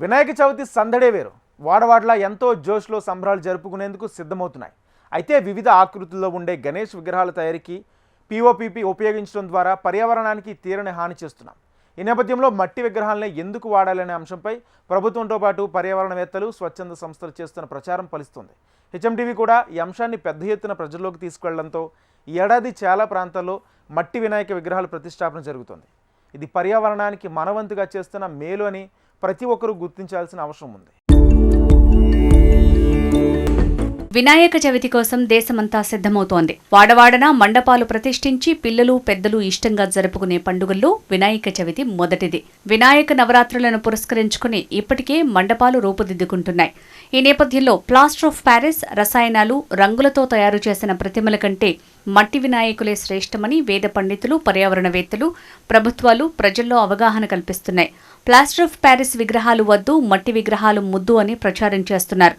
వినాయక చవితి సందడే వేరు. వాడవాడలా ఎంతో జోష్లో సంబరాలు జరుపుకునేందుకు సిద్ధమవుతున్నాయి. అయితే వివిధ ఆకృతుల్లో ఉండే గణేష్ విగ్రహాల తయారీకి పీఓపీపీ ఉపయోగించడం ద్వారా పర్యావరణానికి తీరని హాని చేస్తున్నాం. ఈ నేపథ్యంలో మట్టి విగ్రహాలనే ఎందుకు వాడాలనే అంశంపై ప్రభుత్వంతో పాటు పర్యావరణవేత్తలు స్వచ్ఛంద సంస్థలు చేస్తున్న ప్రచారం ఫలిస్తుంది. హెచ్ఎంటీవీ కూడా ఈ అంశాన్ని పెద్ద ఎత్తున ప్రజల్లోకి తీసుకెళ్ళడంతో ఈ ఏడాది చాలా ప్రాంతాల్లో మట్టి వినాయక విగ్రహాల ప్రతిష్టాపన జరుగుతుంది. ఇది పర్యావరణానికి మనవంతుగా చేస్తున్న మేలు అని ప్రతి ఒక్కరూ గుర్తించాల్సిన అవసరం ఉంది. వినాయక చవితి కోసం దేశమంతా సిద్ధమవుతోంది. వాడవాడన మండపాలు ప్రతిష్ఠించి పిల్లలు పెద్దలు ఇష్టంగా జరుపుకునే పండుగల్లో వినాయక చవితి మొదటిది. వినాయక నవరాత్రులను పురస్కరించుకుని ఇప్పటికే మండపాలు రూపుదిద్దుకుంటున్నాయి. ఈ నేపథ్యంలో ప్లాస్టర్ ఆఫ్ ప్యారిస్ రసాయనాలు రంగులతో తయారు చేసిన ప్రతిమల కంటే మట్టి వినాయకులే శ్రేష్టమని వేద పండితులు పర్యావరణవేత్తలు ప్రభుత్వాలు ప్రజల్లో అవగాహన కల్పిస్తున్నాయి. ప్లాస్టర్ ఆఫ్ ప్యారిస్ విగ్రహాలు వద్దు మట్టి విగ్రహాలు ముద్దు అని ప్రచారం చేస్తున్నారు.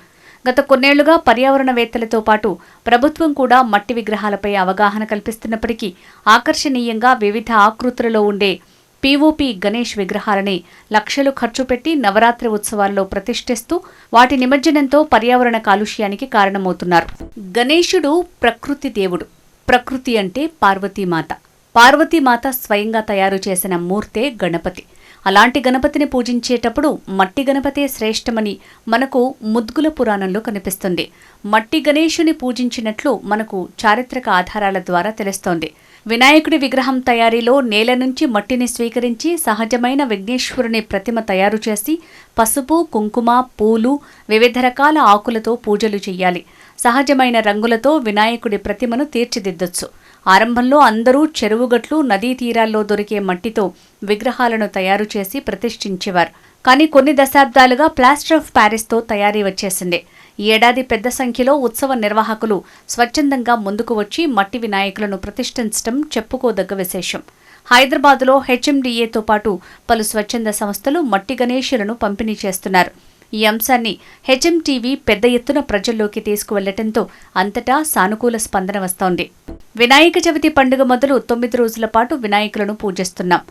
గత కొన్నేళ్ళుగా పర్యావరణవేత్తలతో పాటు ప్రభుత్వం కూడా మట్టి విగ్రహాలపై అవగాహన కల్పిస్తున్నప్పటికీ ఆకర్షణీయంగా వివిధ ఆకృతులలో ఉండే పీఓపీ గణేష్ విగ్రహాలని లక్షలు ఖర్చు పెట్టి నవరాత్రి ఉత్సవాల్లో ప్రతిష్ఠిస్తూ వాటి నిమజ్జనంతో పర్యావరణ కాలుష్యానికి కారణమవుతున్నారు. గణేశుడు ప్రకృతి దేవుడు. ప్రకృతి అంటే పార్వతీమాత. పార్వతీమాత స్వయంగా తయారు చేసిన మూర్తే గణపతి. అలాంటి గణపతిని పూజించేటప్పుడు మట్టి గణపతే శ్రేష్టమని మనకు ముద్గుల పురాణంలో కనిపిస్తుంది. మట్టి గణేశుని పూజించినట్లు మనకు చారిత్రక ఆధారాల ద్వారా తెలుస్తోంది. వినాయకుడి విగ్రహం తయారీలో నేల నుంచి మట్టిని స్వీకరించి సహజమైన విఘ్నేశ్వరుని ప్రతిమ తయారు చేసి పసుపు కుంకుమ పూలు వివిధ రకాల ఆకులతో పూజలు చెయ్యాలి సహజమైన రంగులతో వినాయకుడి ప్రతిమను తీర్చిదిద్దొచ్చు. ఆరంభంలో అందరూ చెరువుగట్లు నదీ తీరాల్లో దొరికే మట్టితో విగ్రహాలను తయారు చేసి ప్రతిష్ఠించేవారు. కానీ కొన్ని దశాబ్దాలుగా ప్లాస్టర్ ఆఫ్ ప్యారిస్తో తయారీ వచ్చేసింది. ఈ ఏడాది పెద్ద సంఖ్యలో ఉత్సవ నిర్వాహకులు స్వచ్ఛందంగా ముందుకు వచ్చి మట్టి వినాయకులను ప్రతిష్ఠించడం చెప్పుకోదగ్గ విశేషం. హైదరాబాద్లో హెచ్ఎండిఏతో పాటు పలు స్వచ్ఛంద సంస్థలు మట్టి గణేషులను పంపిణీ చేస్తున్నారు. ఈ అంశాన్ని హెచ్ఎం టీవీ పెద్ద ఎత్తున ప్రజల్లోకి తీసుకువెళ్ళటంతో అంతటా సానుకూల స్పందన వస్తోంది. వినాయక చవితి పండుగ మొదలు తొమ్మిది రోజుల పాటు వినాయకులను పూజిస్తున్నాం.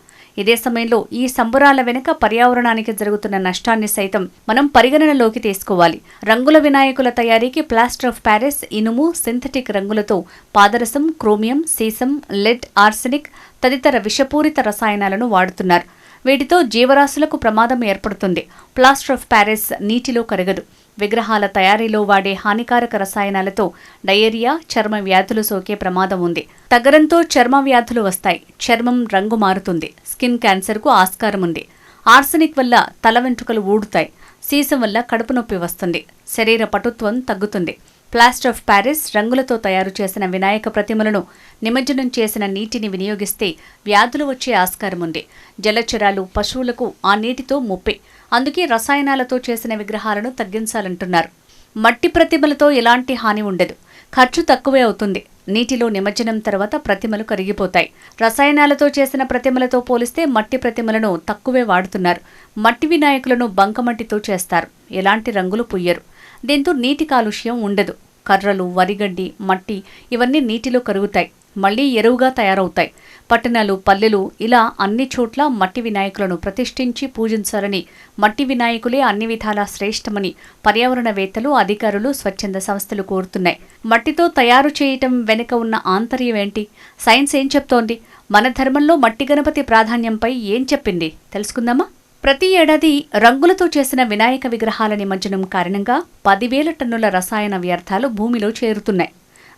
ఇదే సమయంలో ఈ సంబురాల వెనుక పర్యావరణానికి జరుగుతున్న నష్టాన్ని సైతం మనం పరిగణనలోకి తీసుకోవాలి. రంగుల వినాయకుల తయారీకి ప్లాస్టర్ ఆఫ్ ప్యారిస్ ఇనుము సింథటిక్ రంగులతో పాదరసం క్రోమియం సీసం లెడ్ ఆర్సెనిక్ తదితర విషపూరిత రసాయనాలను వాడుతున్నారు. వీటితో జీవరాశులకు ప్రమాదం ఏర్పడుతుంది. ప్లాస్టర్ ఆఫ్ ప్యారిస్ నీటిలో కరగదు. విగ్రహాల తయారీలో వాడే హానికారక రసాయనాలతో డయేరియా చర్మ వ్యాధులు సోకే ప్రమాదం ఉంది. తగరంతో చర్మ వ్యాధులు వస్తాయి. చర్మం రంగు మారుతుంది. స్కిన్ క్యాన్సర్కు ఆస్కారం ఉంది. ఆర్సెనిక్ వల్ల తల వెంట్రుకలు ఊడుతాయి. సీసం వల్ల కడుపు నొప్పి వస్తుంది. శరీర పటుత్వం తగ్గుతుంది. ప్లాస్టర్ ఆఫ్ ప్యారిస్ రంగులతో తయారు చేసిన వినాయక ప్రతిమలను నిమజ్జనం చేసిన నీటిని వినియోగిస్తే వ్యాధులు వచ్చే ఆస్కారం ఉంది. జలచరాలు పశువులకు ఆ నీటితో ముప్పే. అందుకే రసాయనాలతో చేసిన విగ్రహాలను తగ్గించాలంటున్నారు. మట్టి ప్రతిమలతో ఎలాంటి హాని ఉండదు. ఖర్చు తక్కువే అవుతుంది. నీటిలో నిమజ్జనం తర్వాత ప్రతిమలు కరిగిపోతాయి. రసాయనాలతో చేసిన ప్రతిమలతో పోలిస్తే మట్టి ప్రతిమలను తక్కువే వాడుతున్నారు. మట్టి వినాయకులను బంకమట్టితో చేస్తారు. ఎలాంటి రంగులు పుయ్యరు. దీంతో నీటి కాలుష్యం ఉండదు. కర్రలు వరిగడ్డి మట్టి ఇవన్నీ నీటిలో కరుగుతాయి. మళ్ళీ ఎరువుగా తయారవుతాయి. పట్టణాలు పల్లెలు ఇలా అన్ని చోట్ల మట్టి వినాయకులను ప్రతిష్ఠించి పూజించాలని మట్టి వినాయకులే అన్ని విధాలా శ్రేష్టమని పర్యావరణవేత్తలు అధికారులు స్వచ్ఛంద సంస్థలు కోరుతున్నాయి. మట్టితో తయారు చేయటం వెనుక ఉన్న ఆంతర్యం ఏంటి? సైన్స్ ఏం చెప్తోంది? మన ధర్మంలో మట్టి గణపతి ప్రాధాన్యంపై ఏం చెప్పింది? తెలుసుకుందామా? ప్రతి ఏడాది రంగులతో చేసిన వినాయక విగ్రహాల నిమజ్జనం కారణంగా పదివేల టన్నుల రసాయన వ్యర్థాలు భూమిలో చేరుతున్నాయి.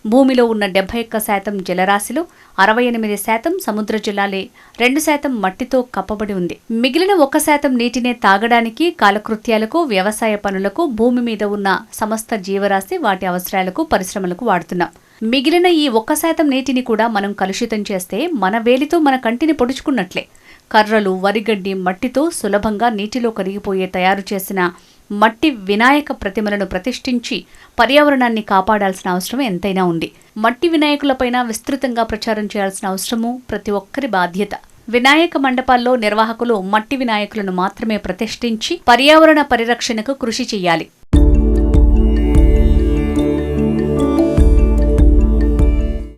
భూమిలో ఉన్న డెబ్బై ఒక్క శాతం జలరాశిలో అరవై ఎనిమిది శాతం సముద్ర జలాలే రెండు శాతం మట్టితో కప్పబడి ఉంది. మిగిలిన ఒక్క శాతం నీటినే తాగడానికి కాలకృత్యాలకు వ్యవసాయ పనులకు భూమి మీద ఉన్న సమస్త జీవరాశి వాటి అవసరాలకు పరిశ్రమలకు వాడుతున్నాం. మిగిలిన ఈ ఒక్క శాతం నీటిని కూడా మనం కలుషితం చేస్తే మన వేలితో మన కంటిని పొడుచుకున్నట్లే. కర్రలు వరిగడ్డి మట్టితో సులభంగా నీటిలో కరిగిపోయే తయారు చేసిన మట్టి వినాయక ప్రతిమలను ప్రతిష్ఠించి పర్యావరణాన్ని కాపాడాల్సిన అవసరం ఎంతైనా ఉంది. మట్టి వినాయకులపైన విస్తృతంగా ప్రచారం చేయాల్సిన అవసరము ప్రతి ఒక్కరి బాధ్యత. వినాయక మండపాల్లో నిర్వాహకులు మట్టి వినాయకులను మాత్రమే ప్రతిష్ఠించి పర్యావరణ పరిరక్షణకు కృషి చేయాలి.